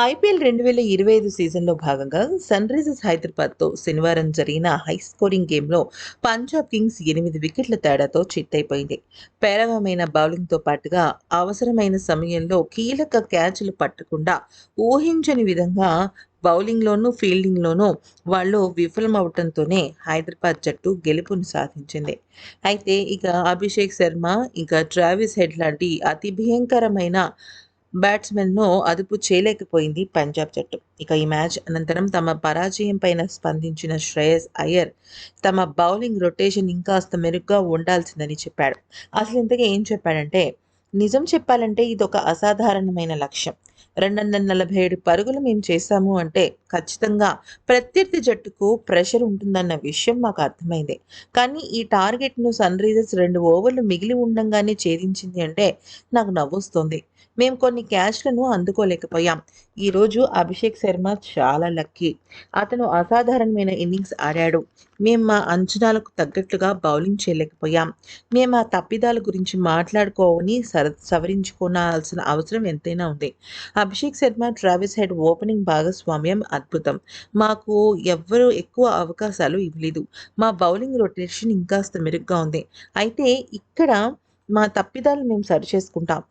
IPL రెండు వేల ఇరవై ఐదు సీజన్లో భాగంగా సన్ రైజర్స్ హైదరాబాద్తో శనివారం జరిగిన హై స్కోరింగ్ గేమ్లో పంజాబ్ కింగ్స్ ఎనిమిది వికెట్ల తేడాతో చిత్తైపోయింది పేలవమైన బౌలింగ్తో పాటుగా అవసరమైన సమయంలో కీలక క్యాచ్లు పట్టకుండా ఊహించని విధంగా బౌలింగ్లోనూ ఫీల్డింగ్లోనూ వాళ్ళు విఫలమవటంతోనే హైదరాబాద్ జట్టు గెలుపును సాధించింది. అయితే ఇక అభిషేక్ శర్మ ఇంకా ట్రావిస్ హెడ్ లాంటి అతి భయంకరమైన బ్యాట్స్మెన్ను అదుపు చేయలేకపోయింది పంజాబ్ జట్టు. ఇక ఈ మ్యాచ్ అనంతరం తమ పరాజయం పైన స్పందించిన శ్రేయస్ అయ్యర్ తమ బౌలింగ్ రొటేషన్ ఇంకాస్త మెరుగ్గా ఉండాల్సిందని చెప్పాడు. అసలు ఇంతగా ఏం చెప్పాడంటే నిజం చెప్పాలంటే ఇది ఒక అసాధారణమైన లక్ష్యం. రెండు వందల నలభై ఏడు పరుగులు మేము చేశాము అంటే ఖచ్చితంగా ప్రత్యర్థి జట్టుకు ప్రెషర్ ఉంటుందన్న విషయం మాకు అర్థమైంది. కానీ ఈ టార్గెట్ను సన్ రైజర్స్ రెండు ఓవర్లు మిగిలి ఉండంగానే ఛేదించింది అంటే నాకు నవ్వొస్తుంది. మేము కొన్ని క్యాచ్లను అందుకోలేకపోయాం. ఈరోజు అభిషేక్ శర్మ చాలా లక్కీ. అతను అసాధారణమైన ఇన్నింగ్స్ ఆడాడు. మేము మా అంచనాలకు తగ్గట్లుగా బౌలింగ్ చేయలేకపోయాం. మేము ఆ తప్పిదాల గురించి మాట్లాడుకోవని సర సవరించుకోవాల్సిన అవసరం ఎంతైనా ఉంది. Abhishek Sharma Travis Head opening భాగస్వామ్యం అద్భుతం. మాకు ఎవ్వరూ ఎక్కువ అవకాశాలు ఇవ్వలేదు. మా బౌలింగ్ రొటేషన్ ఇంకాస్త మెరుగ్గా ఉంది. అయితే ఇక్కడ మా తప్పిదాలు మేము సరిచేసుకుంటాం.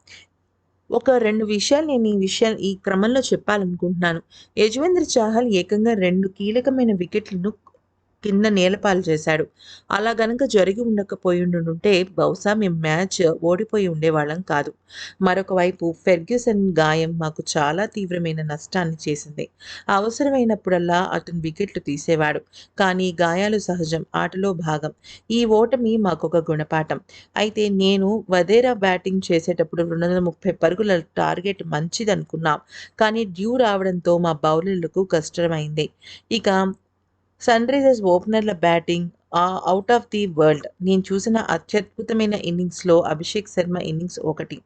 ఒక రెండు విషయాలు నేను ఈ విషయాలు ఈ క్రమంలో చెప్పాలనుకుంటున్నాను. యజ్వేంద్ర చాహల్ ఏకంగా రెండు కీలకమైన వికెట్లను కింద నేలపాలు చేశాడు. అలా గనక జరిగి ఉండకపోయిండుంటే ఉంటే బహుశా మేము మ్యాచ్ ఓడిపోయి ఉండేవాళ్ళం కాదు. మరొక వైపు ఫెర్గ్యూసన్ గాయం మాకు చాలా తీవ్రమైన నష్టాన్ని చేసింది. అవసరమైనప్పుడల్లా అతను వికెట్లు తీసేవాడు. కానీ గాయాలు సహజం ఆటలో భాగం. ఈ ఓటమి మాకొక గుణపాఠం. అయితే నేను వదేరా బ్యాటింగ్ చేసేటప్పుడు రెండు వందల ముప్పై పరుగుల టార్గెట్ మంచిదనుకున్నాం. కానీ డ్యూ రావడంతో మా బౌలర్లకు కష్టమైంది. ఇక Sunrisers ఓపెనర్ల batting out of the world నేను చూసిన అత్యద్భుతమైన ఇన్నింగ్స్లో అభిషేక్ శర్మ ఇన్నింగ్స్ ఒకటి.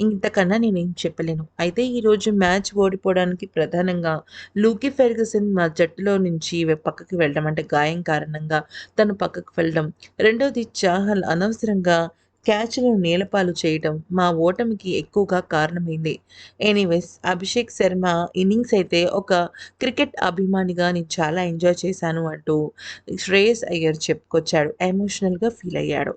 ఇంతకన్నా నేను ఏం చెప్పలేను. అయితే ఈరోజు మ్యాచ్ ఓడిపోవడానికి ప్రధానంగా లూకీ ఫెర్గసన్ మా జట్టులో నుంచి పక్కకి వెళ్ళడం అంటే గాయం కారణంగా తను పక్కకు వెళ్ళడం. రెండవది చాహల్ అనవసరంగా క్యాచ్లను నేలపాలు చేయటం మా ఓటమికి ఎక్కువగా కారణమైంది. ఎనీవేస్ అభిషేక్ శర్మ ఇన్నింగ్స్ అయితే ఒక క్రికెట్ అభిమానిగా నేను చాలా ఎంజాయ్ చేశాను అంటూ శ్రేయస్ అయ్యర్ చెప్పుకొచ్చాడు. ఎమోషనల్గా ఫీల్ అయ్యాడు.